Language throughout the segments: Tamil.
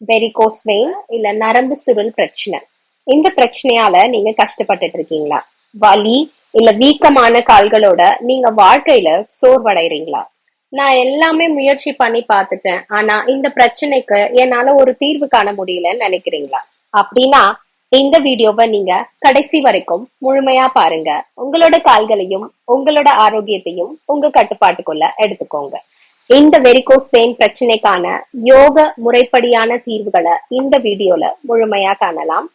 வெரிகோஸ் வெயின் இல்ல நரம்பு சுருள் பிரச்சனை. இந்த பிரச்சனையால நீங்க கஷ்டப்பட்டுட்டு இருக்கீங்களா? வலி இல்ல வீக்கமான கால்களோட நீங்க வாழ்க்கையில சோர்வடைறீங்களா? நான் எல்லாமே முயற்சி பண்ணி பார்த்துட்டேன். ஆனா இந்த பிரச்சனைக்கு என்னால ஒரு தீர்வு காண முடியலன்னு நினைக்கிறீங்களா? அப்படின்னா இந்த வீடியோவை நீங்க கடைசி வரைக்கும் முழுமையா பாருங்க. உங்களோட கால்களையும் உங்களோட ஆரோக்கியத்தையும் உங்க கட்டுப்பாட்டுக்குள்ள எடுத்துக்கோங்க. இந்த வெரிகோஸ் வெயின் பிரச்சனைக்கான யோக முறைப்படியான தீர்வுகளை இந்த வீடியோல முழுமையா காணலாம்.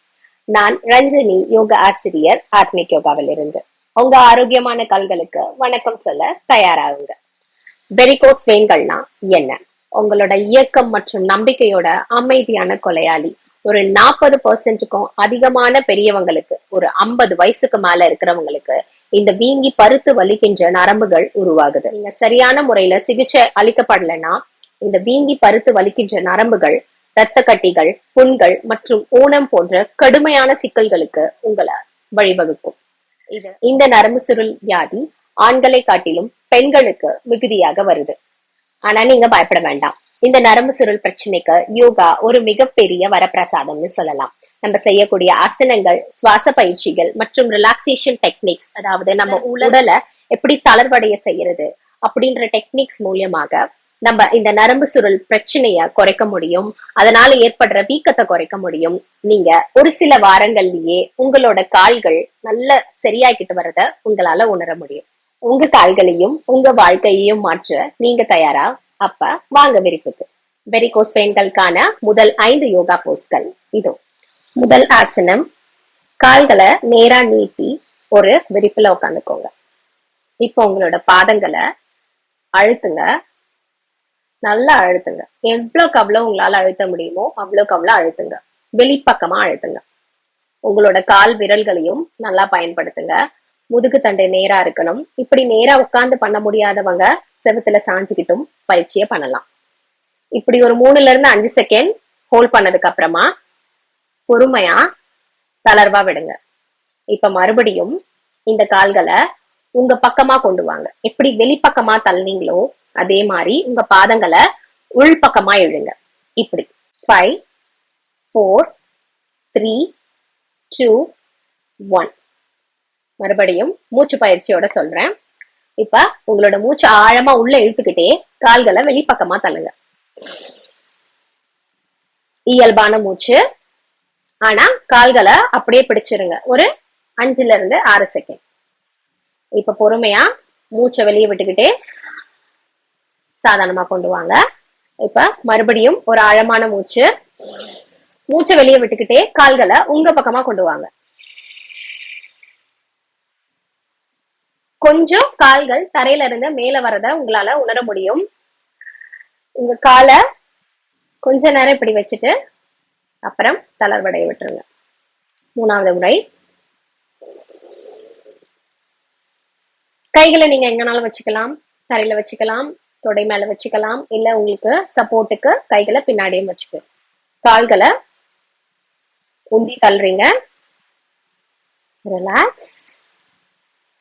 நான் ரஞ்சனி யோக ஆசிரியர் ஆத்மிக் யோகாவில் இருந்து உங்க ஆரோக்கியமான கால்களுக்கு வணக்கம் சொல்ல தயாராகுங்க. வெரிகோஸ் வெயின்கள்னா என்ன? உங்களோட இயக்கம் மற்றும் நம்பிக்கையோட அமைதியான கொலையாளி. ஒரு நாற்பது பர்சன்ட்டுக்கும் அதிகமான பெரியவங்களுக்கு ஒரு ஐம்பது வயசுக்கு மேல இருக்கிறவங்களுக்கு இந்த வீங்கி பருத்து வலிக்கின்ற நரம்புகள் உருவாகுது. நீங்க சரியான முறையில சிகிச்சை அளிக்கப்படலைன்னா இந்த வீங்கி பருத்து வலிக்கின்ற நரம்புகள் இரத்த கட்டிகள் புண்கள் மற்றும் ஊனம் போன்ற கடுமையான சிக்கல்களுக்கு உங்களை வழிவகுக்கும். இது இந்த நரம்பு சுருள் வியாதி ஆண்களை காட்டிலும் பெண்களுக்கு மிகுதியாக வருது. ஆனா நீங்க பயப்பட வேண்டாம். இந்த நரம்பு சுருள் பிரச்சனைக்கு யோகா ஒரு மிகப்பெரிய வரப்பிரசாதம்னு சொல்லலாம். நம்ம செய்யக்கூடிய ஆசனங்கள் சுவாச பயிற்சிகள் மற்றும் ரிலாக்ஸேஷன் டெக்னிக்ஸ் அதாவது நம்ம உடலை எப்படி தளர்வடைய செய்யறது அப்படின்ற டெக்னிக்ஸ் மூலியமாக நம்ம இந்த நரம்பு சுருள் பிரச்சனைய குறைக்க முடியும். அதனால ஏற்படுற வீக்கத்தை குறைக்க முடியும். நீங்க ஒரு சில வாரங்கள்லயே உங்களோட கால்கள் நல்ல சரியாக்கிட்டு வரத உங்களால உணர முடியும். உங்க கால்களையும் உங்க வாழ்க்கையையும் மாற்ற நீங்க தயாரா? அப்ப வாங்க விரிப்புக்கு. வெரிகோஸ் பெயின்களுக்கான முதல் ஐந்து யோகா போஸ்கள் இதோ. முதல் ஆசனம் கால்களை நேரா நீட்டி ஒரு விரிப்புல உட்காந்துக்கோங்க இப்போ உங்களோட பாதங்களை அழுத்துங்க. நல்லா அழுத்துங்க. எவ்வளோக்கு அவ்வளோ உங்களால அழுத்த முடியுமோ அவ்வளோக்கு அவ்வளோ அழுத்துங்க. வெளிப்பக்கமா அழுத்துங்க. உங்களோட கால் விரல்களையும் நல்லா பயன்படுத்துங்க. முதுகு தண்டை நேரா இருக்கணும். இப்படி நேரா உட்கார்ந்து பண்ண முடியாதவங்க செவுத்துல சாஞ்சுக்கிட்டும் பயிற்சியை பண்ணலாம். இப்படி ஒரு மூணுல இருந்து அஞ்சு செகண்ட் ஹோல்ட் பண்ணதுக்கு அப்புறமா பொறுமையா தளர்வா விடுங்க. இப்ப மறுபடியும் இந்த கால்களை உங்க பக்கமா கொண்டு வாங்க. எப்படி வெளிப்பக்கமா தள்ளினீங்களோ அதே மாதிரி உங்க பாதங்களை உள் பக்கமா இப்படி. Five four three two one மறுபடியும் மூச்சு பயிற்சியோட சொல்றேன். இப்ப உங்களோட மூச்சு ஆழமா உள்ள இழுத்துக்கிட்டே கால்களை வெளிப்பக்கமா தள்ளுங்க. இயல்பான மூச்சு ஆனா கால்களை அப்படியே பிடிச்சிருங்க. ஒரு அஞ்சுல இருந்து ஆறு செகண்ட் இப்ப பொறுமையா மூச்சை வெளியே விட்டுக்கிட்டே சாதாரணமா கொண்டு வாங்க. இப்ப மறுபடியும் ஒரு ஆழமான மூச்சு. மூச்சை வெளியே விட்டுக்கிட்டே கால்களை உங்க பக்கமா கொண்டு வாங்க. கொஞ்சம் கால்கள் தரையில இருந்து மேல வரத உங்களால உணர முடியும். உங்க காலை கொஞ்ச நேரம் இப்படி வச்சுட்டு அப்புறம் தளர்வடைய விட்டுருங்க. மூணாவது முறை. கைகளை நீங்க எங்கனாலும் வச்சுக்கலாம். தரையில வச்சுக்கலாம். தொடை மேல வச்சுக்கலாம். இல்ல உங்களுக்கு சப்போர்ட்டுக்கு கைகளை பின்னாடியும் வச்சுக்க. கால்களை உந்தி தள்ளுறீங்க. ரிலாக்ஸ்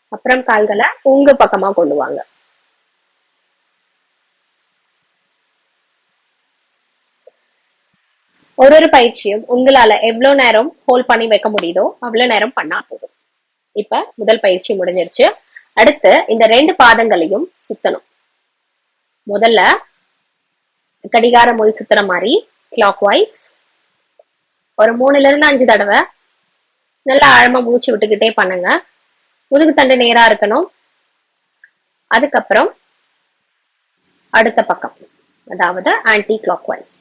அப்புறம் கால்களை உங்க பக்கமா கொண்டு வாங்க. ஒரு ஒரு பயிற்சியும் உங்களால எவ்வளவு நேரம் ஹோல்ட் பண்ணி வைக்க முடியுதோ அவ்வளவு நேரம் பண்ணா போதும். இப்ப முதல் பயிற்சி முடிஞ்சிருச்சு. அடுத்து இந்த ரெண்டு பாதங்களையும் சுத்தணும். முதல்ல கடிகார மொழி சுத்துற மாதிரி கிளாக் வைஸ் ஒரு மூணுல இருந்து அஞ்சு தடவை நல்லா ஆழமா மூச்சு விட்டுக்கிட்டே பண்ணுங்க. முதுகு தண்டு நேரா இருக்கணும். அதுக்கப்புறம் அடுத்த பக்கம். அதாவது ஆன்டி கிளாக் வைஸ்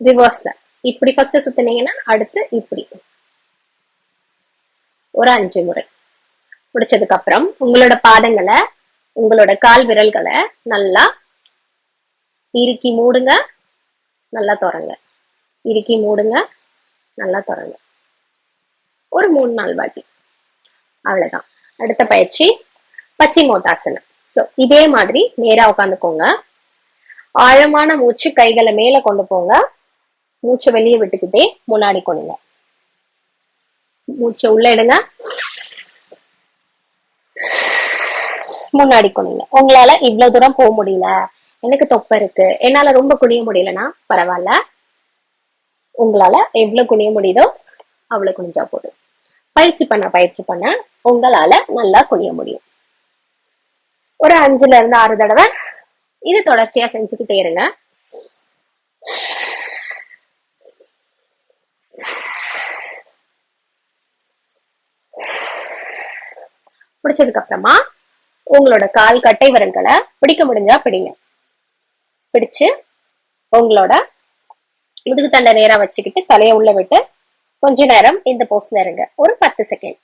ரிவர்ஸ்ல இப்படி ஃபர்ஸ்ட் சுத்தினீங்கன்னா அடுத்து இப்படி. ஒரு அஞ்சு முறை. முடிச்சதுக்கு அப்புறம் உங்களோட பாதங்களை உங்களோட கால் விரல்களை நல்லா இறுக்கி மூடுங்க. நல்லா திறங்க. இறுக்கி மூடுங்க. நல்லா திறங்க. ஒரு மூணு நாள் வாட்டி. அவ்வளவுதான். அடுத்த பயிற்சி பச்சை பச்சிமோட்டாசனம் ஸோ இதே மாதிரி நேரா உட்காந்துக்கோங்க. ஆழமான மூச்சு கைகளை மேல கொண்டு போங்க. மூச்சை வெளியே விட்டுக்கிட்டே முன்னாடி கொடுங்க மூச்சை உள்ள எடுங்க. முன்னாடி கொடுங்க உங்களால இவ்வளவு தூரம் போக முடியல. எனக்கு தொப்பை இருக்கு. என்னால ரொம்ப குனிய முடியலன்னா பரவாயில்ல. உங்களால எவ்வளவு குனிய முடியுதோ அவ்வளவு குனிஞ்சா போதும். பயிற்சி பண்ண பயிற்சி பண்ண உங்களால நல்லா குனிய முடியும். ஒரு அஞ்சுல இருந்து ஆறு தடவை இது தொடர்ச்சியா செஞ்சுக்கிட்டே இருங்க. பிடிச்சதுக்கு அப்புறமா உங்களோட கால் கட்டை விரல்களை பிடிக்க முடிஞ்சா பிடிங்க. பிடிச்சு உங்களோட முதுகு தண்டை நேரா வச்சுக்கிட்டு தலையை உள்ள விட்டு கொஞ்ச நேரம் இந்த போஸ்ல இருங்க. ஒரு பத்து செகண்ட்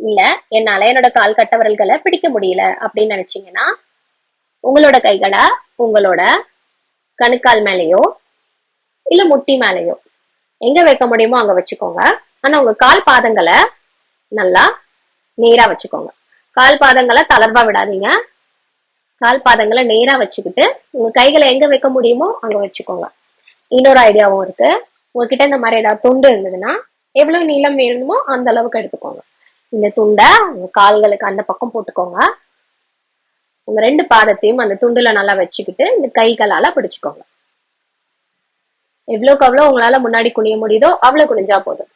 இல்ல என்னால என்னோட கால் கட்ட விரல்களை பிடிக்க முடியல அப்படின்னு நினைச்சீங்கன்னா உங்களோட கைகளை உங்களோட கணுக்கால் மேலேயோ இல்ல முட்டி மேலேயோ எங்க வைக்க முடியுமோ அங்க வச்சுக்கோங்க. ஆனா உங்க கால் பாதங்களை நல்லா நேரா வச்சுக்கோங்க. கால் பாதங்களை தளர்வா விடாதீங்க. கால் பாதங்களை நேரா வச்சுக்கிட்டு உங்க கைகளை எங்க வைக்க முடியுமோ அங்க வச்சுக்கோங்க. இன்னொரு ஐடியாவும் இருக்கு. உங்ககிட்ட இந்த மாதிரி ஏதாவது துண்டு இருந்ததுன்னா எவ்வளவு நீளம் வேணுமோ அந்த அளவுக்கு எடுத்துக்கோங்க. இந்த துண்டை உங்க கால்களுக்கு அந்த பக்கம் போட்டுக்கோங்க. உங்க ரெண்டு பாதத்தையும் அந்த துண்டுல நல்லா வச்சுக்கிட்டு இந்த கைகளால பிடிச்சுக்கோங்க. எவ்வளவுக்கு அவ்வளவு உங்களால முன்னாடி குனிய முடியுதோ அவ்வளவு குனிஞ்சா போதும்.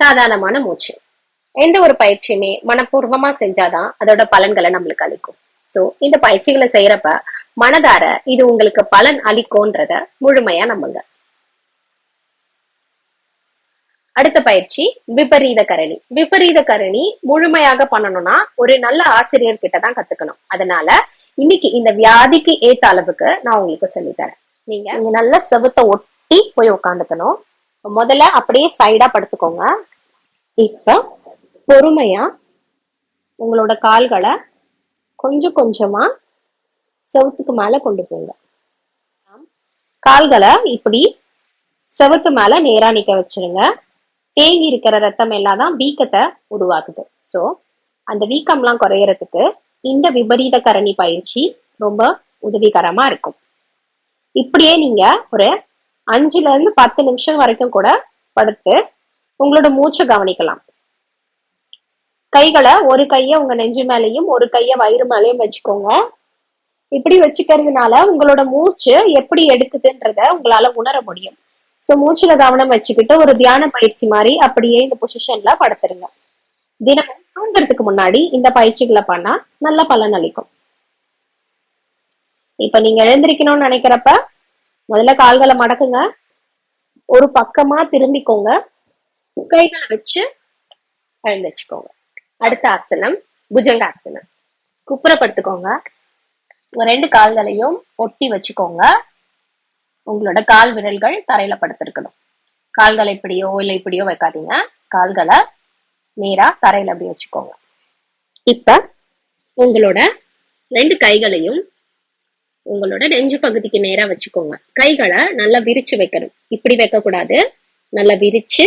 சாதாரணமான மூச்சு. எந்த ஒரு பயிற்சியுமே மனப்பூர்வமா செஞ்சாதான் அதோட பலன்களை நம்மளுக்கு அளிக்கும். சோ இந்த பயிற்சிகளை செய்யறப்ப மனதார இது உங்களுக்கு பலன் அளிக்கும்ன்றத முழுமையா நம்புங்க. அடுத்த பயிற்சி விபரீத கரணி. விபரீத கரணி முழுமையாக பண்ணணும்னா ஒரு நல்ல ஆசிரியர் கிட்ட தான் கத்துக்கணும். அதனால இன்னைக்கு இந்த வியாதிக்கு ஏத்த அளவுக்கு நான் உங்களுக்கு சொல்லித் தரேன் நீங்க நீங்க நல்ல செவுத்த ஒட்டி போய் உட்காந்துக்கணும் முதல்ல அப்படியே சைடா படுத்துக்கோங்க. இப்ப பொறுமையா உங்களோட கால்களை கொஞ்சம் கொஞ்சமா செவுத்துக்கு மேல கொண்டு போங்க. கால்களை இப்படி செவுத்து மேல நேரா நிக்க வச்சிருங்க. தேங்கி இருக்கிற ரத்தம் எல்லாம் தான் வீக்கத்தை உருவாக்குது. சோ அந்த வீக்கம்லாம் குறையறதுக்கு இந்த விபரீத கரணி பயிற்சி ரொம்ப உதவிகரமா இருக்கும். இப்படியே நீங்க ஒரு அஞ்சுல இருந்து பத்து நிமிஷம் வரைக்கும் கூட படுத்து உங்களோட மூச்சை கவனிக்கலாம். கைகளை ஒரு கைய உங்க நெஞ்சு மேலையும் ஒரு கைய வயிறு மேலையும் வச்சுக்கோங்க. இப்படி வச்சுக்கிறதுனால உங்களோட மூச்சு எப்படி எடுக்குதுன்றத உங்களால உணர முடியும். சோ மூச்சுல கவனம் வச்சுக்கிட்டு ஒரு தியான பயிற்சி மாதிரி அப்படியே இந்த பொசிஷன்ல படுத்துருங்க. தினமும் தூங்குறதுக்கு முன்னாடி இந்த பயிற்சிகளை பண்ணா நல்ல பலன் அளிக்கும். இப்ப நீங்க எழுந்திருக்கணும்னு நினைக்கிறப்ப முதல்ல கால்களை மடக்குங்க. ஒரு பக்கமா திரும்பிக்கோங்க. கைகளை வச்சு எழுந்திருச்சுக்கோங்க அடுத்த ஆசனம் புஜங்காசனம். குப்புறப்படுத்துக்கோங்க. உங்க ரெண்டு கால்களையும் ஒட்டி வச்சுக்கோங்க. உங்களோட கால் விரல்கள் தரையில படுத்திருக்கணும். கால்களை இப்படியோ இல்லை இப்படியோ வைக்காதீங்க. கால்களை நேரா தரையில அப்படி வச்சுக்கோங்க. இப்ப உங்களோட ரெண்டு கைகளையும் உங்களோட நெஞ்சு பகுதிக்கு நேரா வச்சுக்கோங்க. கைகளை நல்லா விரிச்சு வைக்கணும். இப்படி வைக்க கூடாது நல்லா விரிச்சு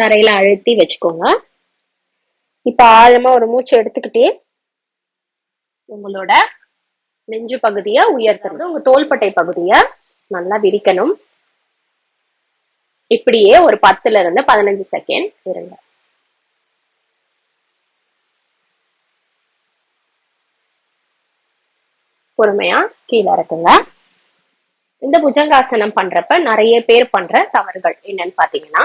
தரையில அழுத்தி வச்சுக்கோங்க. இப்ப ஆழமா ஒரு மூச்சு எடுத்துக்கிட்டே உங்களோட நெஞ்சு பகுதியை உயர்த்துறது உங்க தோள்பட்டை பகுதிய நல்லா விரிக்கணும். இப்படியே ஒரு பத்துல இருந்து பதினஞ்சு செகண்ட் இருங்க. பொறுமையா கீழே இருக்குங்க இந்த புஜங்காசனம் பண்றப்ப நிறைய பேர் பண்ற தவறுகள் என்னன்னு பாத்தீங்கன்னா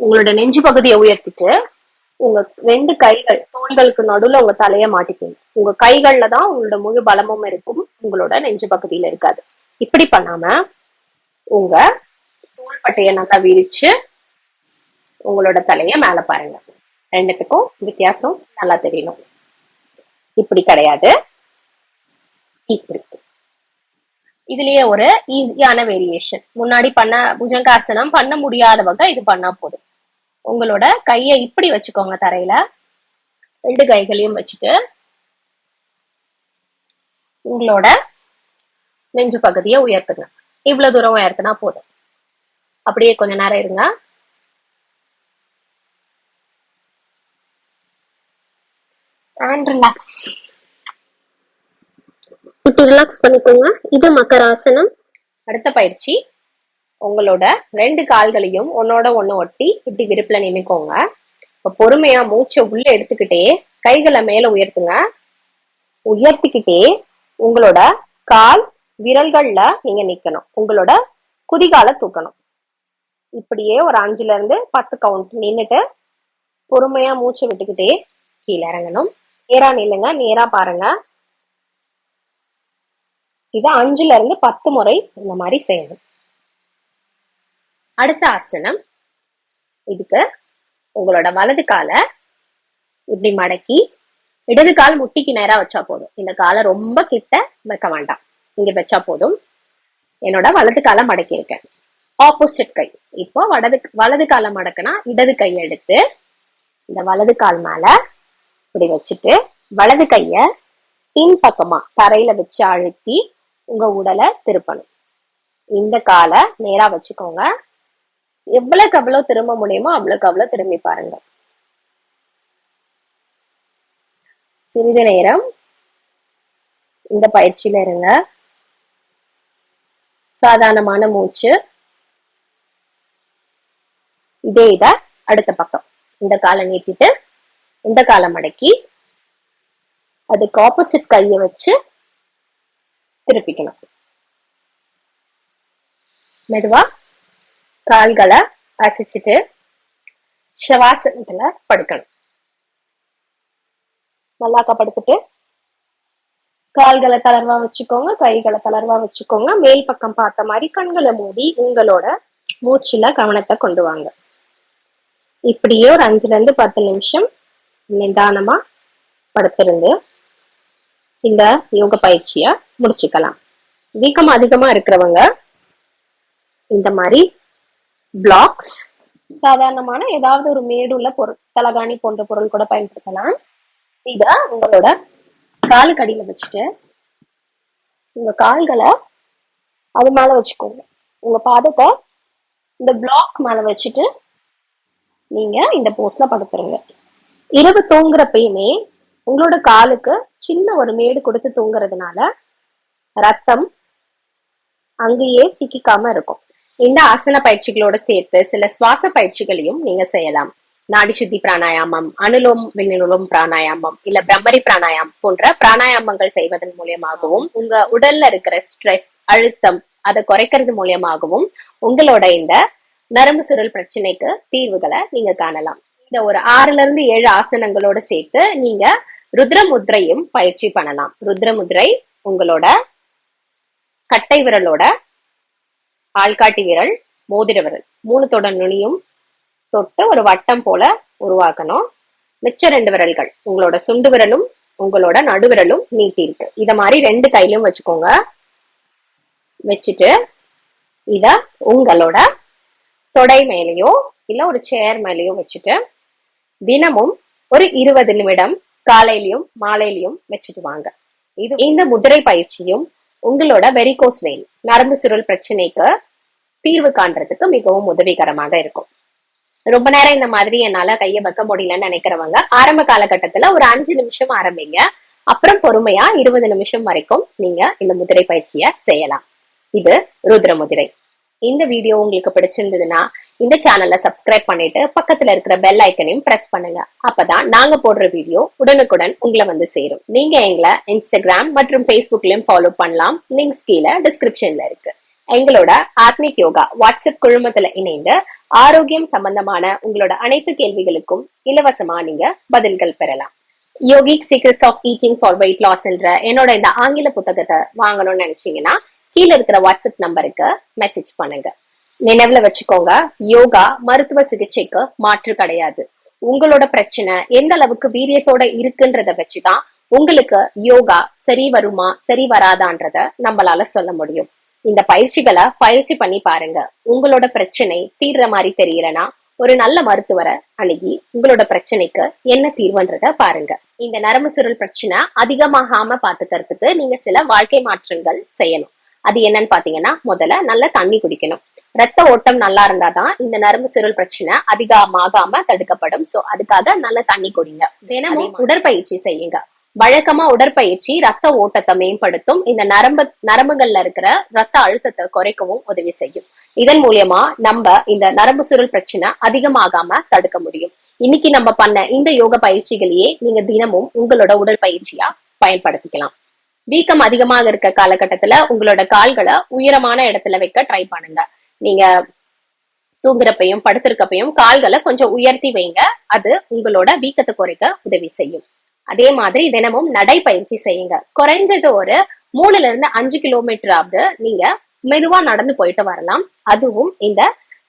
உங்களோட நெஞ்சு பகுதியை உயர்த்திட்டு உங்க ரெண்டு கைகள் தோள்களுக்கு நடுவுல உங்க தலைய மாட்டிக்கணும் உங்க கைகள்ல தான் உங்களோட முழு பலமும் இருக்கும் உங்களோட நெஞ்சு பகுதியில இருக்காது. இப்படி பண்ணாம உங்க தோள்பட்டைய நல்லா விரிச்சு உங்களோட தலைய மேல பாருங்க. ரெண்டுத்துக்கும் வித்தியாசம் நல்லா தெரியணும். இப்படி கிடையாது. இப்படி இதுலயே ஒரு ஈஸியான வேரியேஷன் முன்னாடி பண்ண புஜங்காசனம் பண்ண முடியாதவங்க இது பண்ணா போதும். உங்களோட கையை இப்படி வச்சுக்கோங்க தரையில. ரெண்டு கைகளையும் வச்சுட்டு உங்களோட நெஞ்சு பகுதியை உயர்த்துங்க. இவ்வளவு தூரம் உயர்த்தினா போதும். அப்படியே கொஞ்ச நேரம் இருங்க. அண்ட் ரிலாக்ஸ் இப்படி ரிலாக்ஸ் பண்ணிக்கோங்க. இது மக்கராசனம் அடுத்த பயிற்சி. உங்களோட ரெண்டு கால்களையும் ஒன்னோட ஒன்று ஒட்டி இப்படி விருப்பில் நின்னுக்கோங்க இப்போ பொறுமையா மூச்சை உள்ள எடுத்துக்கிட்டே கைகளை மேல உயர்த்துங்க. உயர்த்திக்கிட்டே உங்களோட கால் விரல்கள்ல நீங்க நிக்கணும். உங்களோட குதிகால தூக்கணும். இப்படியே ஒரு அஞ்சுல இருந்து பத்து கவுண்ட் நின்றுட்டு பொறுமையா மூச்சு விட்டுக்கிட்டே கீழே இறங்கணும். நேரா நில்லுங்க. நேரா பாருங்க. இது அஞ்சுல இருந்து பத்து முறை இந்த மாதிரி செய்யணும். அடுத்த ஆசனம். இதுக்கு உங்களோட வலது காலை இப்படி மடக்கி இடது கால் முட்டிக்கு நேரா வச்சா போதும். இந்த காலை ரொம்ப கிட்ட வைக்க வேண்டாம். இங்க வச்சா போதும். என்னோட வலது காலை மடக்கி இருக்கேன். ஆப்போசிட் கை. இப்போ வடது வலது காலை மடக்குனா இடது கை எடுத்து இந்த வலது கால் மேல இப்படி வச்சுட்டு வலது கைய பின் பக்கமா தரையில வச்சு அழுத்தி உங்க உடலை திருப்பணும். இந்த காலை நேரா வச்சுக்கோங்க. எவ்வளவுக்கு எவ்வளவு திரும்ப முடியுமோ அவ்வளவுக்கு அவ்வளவு திரும்பி பாருங்க. சிறிது நேரம் இந்த பயிற்சியில இருங்க. சாதாரணமான மூச்சு. இதே இத அடுத்த பக்கம். இந்த காலை நீட்டிட்டு இந்த காலை மடக்கி அதுக்கு ஆப்போசிட் கையை வச்சு திருப்பிக்கணும். மெதுவா கால்களை அசைச்சிட்டு ஷவாசனத்துல படுக்கணும். மல்லாக்கா படுத்துட்டு கால்களை தளர்வா வச்சுக்கோங்க கைகளை தளர்வா வச்சுக்கோங்க. மேல் பக்கம் பார்த்த மாதிரி கண்களை மூடி உங்களோட மூச்சுல கவனத்தை கொண்டு வாங்க. இப்படியே ஒரு அஞ்சுல இருந்து பத்து நிமிஷம் நிதானமா படுத்திருந்து இந்த யோக பயிற்சிய முடிச்சுக்கலாம். வீக்கம் அதிகமா இருக்கிறவங்க இந்த மாதிரி பிளாக்ஸ் சாதாரணமான ஏதாவது ஒரு மேடுள்ள பொருள் தலகாணி போன்ற பொருள் கூட பயன்படுத்தலாம். இத உங்களோட கால் அடியில வச்சுட்டு உங்க கால்களை அது மேல வச்சுக்கோங்க. உங்க பாதத்தை இந்த பிளாக் மேல வச்சுட்டு நீங்க இந்த போஸ்ட்ல படுத்துருங்க. இரவு தூங்குறப்பயுமே உங்களோட காலுக்கு சின்ன ஒரு மேடு கொடுத்து தூங்குறதுனால ரத்தம் அங்கேயே சிக்கிக்காம இருக்கும். இந்த ஆசன பயிற்சிகளோட சேர்த்து சில சுவாச பயிற்சிகளையும் நீங்க செய்யலாம். நாடி சுத்தி பிராணாயாமம் அனுலோம் விண்ணுலோம் பிராணாயாமம் இல்ல பிரம்மரி பிராணாயாமம் போன்ற பிராணாயாமங்கள் செய்வதன் மூலியமாகவும் உங்க உடல்ல இருக்கிற ஸ்ட்ரெஸ் அழுத்தம் அதை குறைக்கிறது மூலியமாகவும் உங்களோட இந்த நரம்பு சுருள் பிரச்சனைக்கு தீர்வுகளை நீங்க காணலாம். இந்த ஒரு ஆறுல இருந்து ஏழு ஆசனங்களோட சேர்த்து நீங்க ருத்ரமுத்ரையும் பயிற்சி பண்ணலாம். ருத்ரமுத்ரை உங்களோட கட்டை விரலோட ஆள்காட்டி விரல் மோதிர விரல். மூணுத்தோட நுனியும் தொட்டு ஒரு வட்டம் போல உருவாக்கணும். மிச்ச ரெண்டு விரல்கள் உங்களோட சுண்டு விரலும் உங்களோட நடுவிரலும் நீட்டி இருக்கு. இத மாதிரி ரெண்டு கையிலும் வச்சுக்கோங்க. வச்சுட்டு இத உங்களோட தொடை மேலேயோ இல்ல ஒரு சேர் மேலேயோ வச்சுட்டு தினமும் ஒரு இருபது நிமிடம் காலையிலயும் மாலையிலயும் வச்சுட்டு வாங்க இது இந்த முதிரை பயிற்சியும் உங்களோட வெரிகோஸ் வெயின் நரம்பு சுருள் பிரச்சனைக்கு தீர்வு காண்றதுக்கு மிகவும் உதவிகரமாக இருக்கும். ரொம்ப நேரம் இந்த மாதிரி என்னால கையை வைக்க முடியலன்னு நினைக்கிறவங்க ஆரம்ப காலகட்டத்துல ஒரு அஞ்சு நிமிஷம் ஆரம்பிங்க. அப்புறம் பொறுமையா இருபது நிமிஷம் வரைக்கும் நீங்க இந்த முதிரை பயிற்சிய செய்யலாம். இது ருத்ர முதிரை. இந்த வீடியோ உங்களுக்கு பிடிச்சிருந்ததுன்னா இந்த சேனலை சப்ஸ்கிரைப் பண்ணிட்டு பக்கத்துல இருக்கிற பெல் ஐக்கனையும் பிரஸ் பண்ணுங்க. அப்பதான் நாங்க போடுற வீடியோ உடனுக்குடன் உங்களை வந்து சேரும். நீங்க எங்களை இன்ஸ்டாகிராம் மற்றும் ஃபேஸ்புக்லயும் ஃபாலோ பண்ணலாம். லிங்க்ஸ் கீழே டிஸ்கிரிப்ஷன்ல இருக்கு. எங்களோட ஆத்மிக் யோகா வாட்ஸ்அப் குழுமத்துல இணைந்து ஆரோக்கியம் சம்பந்தமான உங்களோட அனைத்து கேள்விகளுக்கும் இலவசமா நீங்க பதில்கள் பெறலாம். Yogic secrets of eating for weight loss என்ற என்னோட இந்த ஆங்கில புத்தகத்தை வாங்கணும்னு நினைச்சீங்கன்னா கீழே இருக்கிற வாட்ஸ்அப் நம்பருக்கு மெசேஜ் பண்ணுங்க. நினைவுல வச்சுக்கோங்க யோகா மருத்துவ சிகிச்சைக்கு மாற்று கிடையாது. உங்களோட பிரச்சனை எந்த அளவுக்கு வீரியத்தோட இருக்குன்றத வச்சுதான் உங்களுக்கு யோகா சரி வருமா சரி வராதான்றத நம்மளால சொல்ல முடியும். இந்த பயிற்சிகளை பயிற்சி பண்ணி பாருங்க. உங்களோட பிரச்சனை தீர்ற மாதிரி தெரியலனா ஒரு நல்ல மருத்துவரை அணுகி உங்களோட பிரச்சனைக்கு என்ன தீர்வுன்றத பாருங்க. இந்த நரம்பு சுருள் பிரச்சனை அதிகமாகாம பாத்துக்கிறதுக்கு நீங்க சில வாழ்க்கை மாற்றங்கள் செய்யணும். அது என்னன்னு பாத்தீங்கன்னா முதல்ல நல்ல தண்ணி குடிக்கணும். ரத்த ஓட்டம் நல்லா இருந்தாதான் இந்த நரம்பு சுருள் பிரச்சனை அதிகமாகாம தடுக்கப்படும். சோ அதுக்காக நல்ல தண்ணி குடிங்க. தினமும் உடற்பயிற்சி செய்யுங்க. வழக்கமா உடற்பயிற்சி ரத்த ஓட்டத்தை மேம்படுத்தும். இந்த நரம்பு நரம்புகள்ல இருக்கிற ரத்த அழுத்தத்தை குறைக்கவும் உதவி செய்யும். இதன் மூலியமா நம்ம இந்த நரம்பு சுருள் பிரச்சனை அதிகமாகாம தடுக்க முடியும். இன்னைக்கு நம்ம பண்ண இந்த யோக பயிற்சிகளையே நீங்க தினமும் உங்களோட உடற்பயிற்சியா பயன்படுத்திக்கலாம். வீக்கம் அதிகமாக இருக்க காலகட்டத்துல உங்களோட கால்களை உயரமான இடத்துல வைக்க ட்ரை பண்ணுங்க. நீங்க தூங்குறப்பையும் படுத்திருக்கப்பையும் கால்களை கொஞ்சம் உயர்த்தி வைங்க. அது உங்களோட வீக்கத்தை குறைக்க உதவி செய்யும். அதே மாதிரி தினமும் நடைப்பயிற்சி செய்யுங்க. குறைஞ்சது ஒரு மூணுல இருந்து அஞ்சு கிலோமீட்டராவது நீங்க மெதுவா நடந்து போயிட்டு வரலாம். அதுவும் இந்த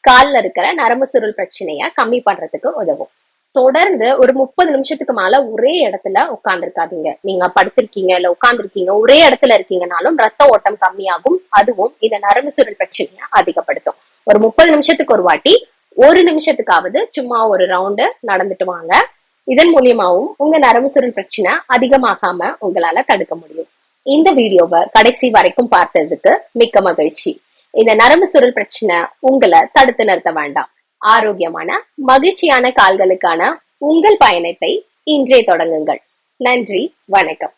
காலில் இருக்கிற நரம்பு சுருள் பிரச்சனைய கம்மி பண்றதுக்கு உதவும். தொடர்ந்து ஒரு முப்பது நிமிஷத்துக்கு மேல ஒரே இடத்துல உட்கார்ந்துருக்காதீங்க. நீங்க படுத்திருக்கீங்க இல்ல உட்கார்ந்துருக்கீங்க ஒரே இடத்துல இருக்கீங்கனாலும் ரத்த ஓட்டம் கம்மியாகும். அதுவும் இந்த நரம்பு சுருள் பிரச்சனைய அதிகப்படுத்தும். ஒரு முப்பது நிமிஷத்துக்கு ஒரு வாட்டி ஒரு நிமிஷத்துக்காவது சும்மா ஒரு ரவுண்டு நடந்துட்டு வாங்க. இதன் மூலியமாவும் உங்க நரம்பு சுருள் பிரச்சனை அதிகமாகாம உங்களால தடுக்க முடியும். இந்த வீடியோவை கடைசி வரைக்கும் பார்த்ததுக்கு மிக்க மகிழ்ச்சி. இந்த நரம்பு சுருள் பிரச்சனை உங்களை தடுத்து நிறுத்த வேண்டாம். ஆரோக்கியமான மகிழ்ச்சியான கால்களுக்கான உங்கள் பயணத்தை இன்றே தொடங்குங்கள். நன்றி வணக்கம்.